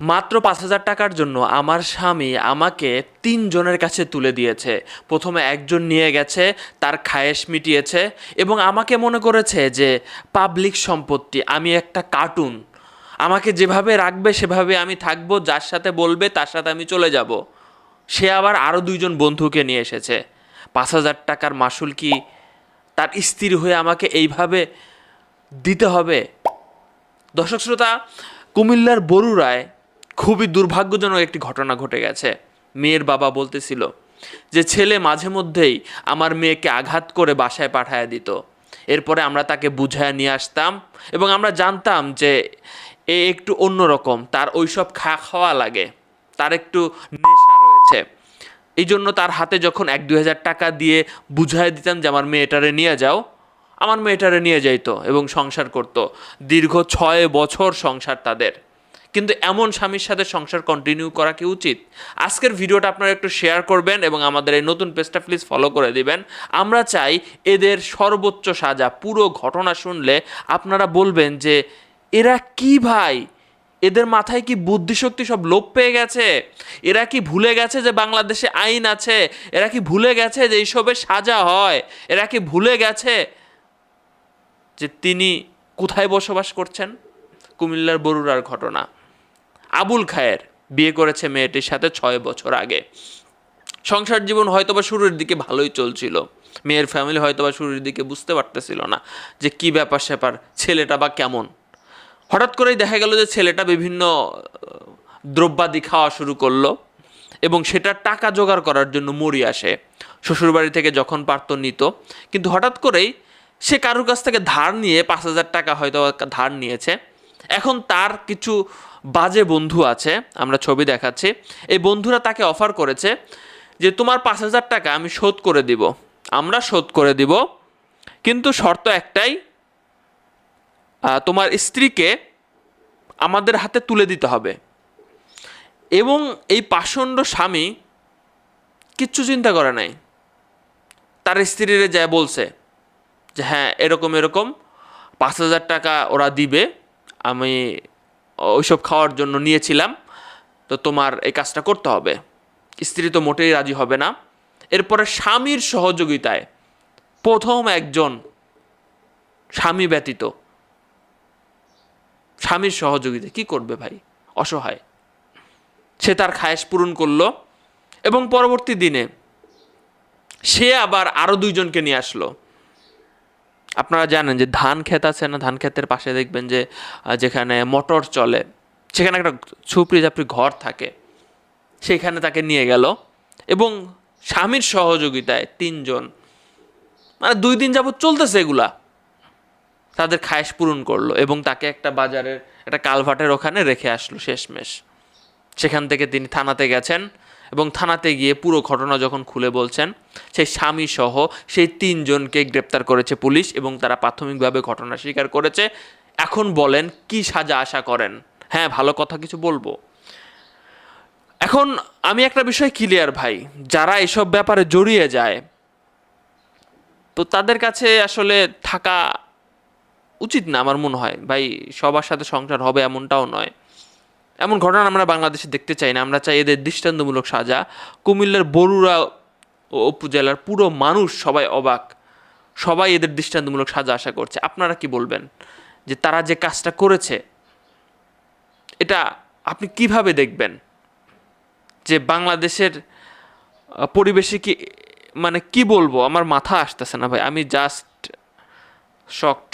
মাত্র পাঁচ হাজার টাকার জন্য আমার স্বামী আমাকে তিনজনের কাছে তুলে দিয়েছে। প্রথমে একজন নিয়ে গেছে, তার খায়েশ মিটিয়েছে এবং আমাকে মনে করেছে যে, পাবলিক সম্পত্তি, আমি একটা কার্টুন। আমাকে যেভাবে রাখবে, সেভাবে আমি থাকব, যার সাথে বলবে, তার সাথে আমি চলে যাব। সে আবার আরও দুইজন বন্ধুকে নিয়ে এসেছে। পাঁচ হাজার টাকার মাসুল কি তার স্ত্রী হয়ে আমাকে এইভাবে দিতে হবে? দর্শক শ্রোতা, কুমিল্লার বরুড়ায় খুবই দুর্ভাগ্যজনক একটি ঘটনা ঘটে গেছে। মেয়ের বাবা বলতেছিল যে, ছেলে মাঝে মধ্যেই আমার মেয়েকে আঘাত করে বাসায় পাঠায় দিত। এরপরে আমরা তাকে বুঝায় নিয়ে আসতাম এবং আমরা জানতাম যে, এ একটু অন্যরকম, তার ওইসব খা খাওয়া লাগে, তার একটু নেশা রয়েছে। এই জন্য তার হাতে যখন এক দুই হাজার টাকা দিয়ে বুঝায় দিতাম যে, আমার মেয়েটারে নিয়ে যাও, আমার মেয়েটারে নিয়ে যাইতো এবং সংসার করত। দীর্ঘ ছয় বছর সংসার তাদের। কিন্তু এমন স্বামীর সাথে সংসার কন্টিনিউ করা কি উচিত? আজকের ভিডিওটা আপনারা একটু শেয়ার করবেন এবং আমাদের এই নতুন পেজটা প্লিজ ফলো করে দিবেন। আমরা চাই এদের সর্বোচ্চ সাজা, পুরো ঘটনা শুনলে আপনারা বলবেন যে, এরা কি ভাই? এদের মাথায় কি বুদ্ধিশক্তি সব লোপ পেয়ে গেছে? এরা কি ভুলে গেছে যে বাংলাদেশে আইন আছে? এরা কি ভুলে গেছে যে এইসবের সাজা হয়? এরা কি ভুলে গেছে যে তিনি কোথায় বসবাস করছেন? কুমিল্লার বরুড়ার ঘটনা। আবুল খায়ের বিয়ে করেছে মেয়েটির সাথে ছয় বছর আগে। সংসার জীবন হয়তোবা শুরুর দিকে ভালোই চলছিল। মেয়ের ফ্যামিলি হয়তোবা শুরুর দিকে বুঝতে পারতেছিল না যে কি ব্যাপার স্যাপার, ছেলেটা বা কেমন। হঠাৎ করেই দেখা গেল যে ছেলেটা বিভিন্ন দ্রব্যাদি খাওয়া শুরু করল এবং সেটার টাকা জোগাড় করার জন্য মরি আসে। শ্বশুরবাড়ি থেকে যখন পারতো নিত। কিন্তু হঠাৎ করেই সে কারোর কাছ থেকে ধার নিয়ে পাঁচ হাজার টাকা হয়তো ধার নিয়েছে। এখন তার কিছু বাজে বন্ধু আছে, আমরা ছবি দেখাচ্ছি। এই বন্ধুরা তাকে অফার করেছে যে, তোমার পাঁচ হাজার টাকা আমি শোধ করে দিব। আমরা শোধ করে দিব। কিন্তু শর্ত একটাই তোমার স্ত্রীকে আমাদের হাতে তুলে দিতে হবে। এবং এই পাষণ্ড স্বামী কিচ্ছু চিন্তা করে নাই। তার স্ত্রীরে যায় বলছে যে হ্যাঁ এরকম এরকম, পাঁচ হাজার টাকা ওরা দিবে। আমি ওইসব খাওয়ার জন্য নিয়েছিলাম, তো তোমার এই কাজটা করতে হবে। স্ত্রী তো মোটেই রাজি হবে না। এরপরে স্বামীর সহযোগিতায় প্রথম একজন স্বামী ব্যতীত স্বামীর সহযোগিতা কি করবে ভাই? অসহায়। সে তার খায়েশ পূরণ করল এবং পরবর্তী দিনে সে আবার আরও দুইজনকে নিয়ে আসলো। আপনারা জানেন যে ধান ক্ষেত আছে না, ধান ক্ষেতের পাশে দেখবেন যে যেখানে মোটর চলে, সেখানে একটা ছুপড়ি ঝাপড়ি ঘর থাকে। সেখানে তাকে নিয়ে গেল এবং স্বামীর সহযোগিতায় তিনজন মানে দুই দিন যাবত চলতেছে এগুলা। তাদের খায়েশ পূরণ করল এবং তাকে একটা বাজারের, একটা কালভার্টের ওখানে রেখে আসলো শেষমেশ। সেখান থেকে তিনি থানাতে গেছেন। এবং থানাতে গিয়ে পুরো ঘটনা যখন খুলে বলছেন, সেই স্বামী সহ সেই তিনজনকে গ্রেপ্তার করেছে পুলিশ এবং তারা প্রাথমিকভাবে ঘটনা স্বীকার করেছে। এখন বলেন, কি সাজা আশা করেন? হ্যাঁ ভালো কথা কিছু বলব। এখন আমি একটা বিষয় ক্লিয়ার ভাই, যারা এসব ব্যাপারে জড়িয়ে যায়, তো তাদের কাছে আসলে থাকা উচিত না আমার মনে হয়। ভাই, সবার সাথে সংসার হবে এমনটাও নয়। এমন ঘটনা আমরা বাংলাদেশে দেখতে চাই না। আমরা চাই এদের দৃষ্টান্তমূলক সাজা। কুমিল্লার বরুড়া ও উপজেলার পুরো মানুষ সবাই অবাক। সবাই এদের দৃষ্টান্তমূলক সাজা আশা করছে। আপনারা কি বলবেন যে তারা যে কাজটা করেছে, এটা আপনি কীভাবে দেখবেন? যে বাংলাদেশের পরিবেশে কি মানে কি বলব? আমার মাথা আসতেছে না ভাই। আমি জাস্ট শকড